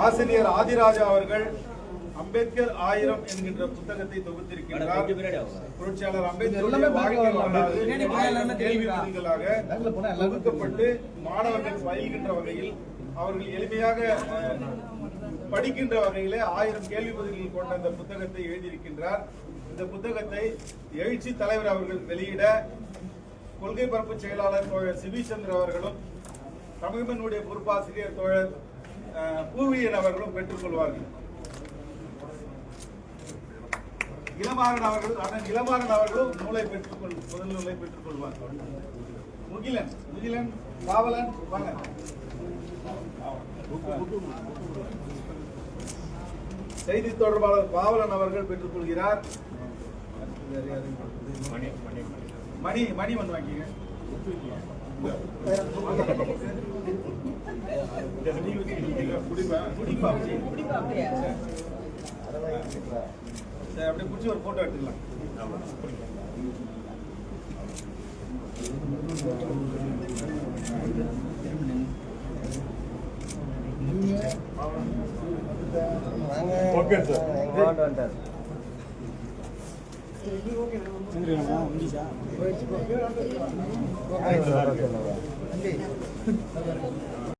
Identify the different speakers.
Speaker 1: ஆசிரியர் ஆதிராஜா அவர்கள் அம்பேத்கர் ஆயிரம் என்கின்ற புத்தகத்தை தொகுத்திருக்கின்றார். புரட்சியாளர் அம்பேத்கர் கேள்வி பதில்களாக தொகுக்கப்பட்டு மாணவர்கள் பயில்கின்ற வகையில் அவர்கள் எளிமையாக படிக்கின்ற வகையிலே ஆயிரம் கேள்வி பதில்கள் கொண்ட இந்த புத்தகத்தை எழுதியிருக்கின்றார். இந்த புத்தகத்தை எழுச்சி தலைவர் அவர்கள் வெளியிட கொள்கை பரப்பு செயலாளர் தோழர் சிபிச்சந்திர அவர்களும் தமிழ்மனுடைய பொறுப்பாசிரியர் தோழர் பூவியன் அவர்களும் பெற்றுக்கொள்வார்கள் இளமாறன் அவர்கள் அண்ணன் இளமாறன் அவர்களும் நூலை பெற்றுக்கொள் முதல் நூலை பெற்றுக்கொள்வார் முகிலன் முகிலன் காவலன் வாங்க செய்தி தொடர்பாளர் பாவலன் அவர்கள் பெற்றுக்கொள்கிறார் மணி மணி வந்து வாங்கிங்க சரி அப்படியே பிடிச்சி ஒரு போட்டோ எடுத்துக்கலாம்
Speaker 2: ஓகே சார்
Speaker 3: முடிச்சா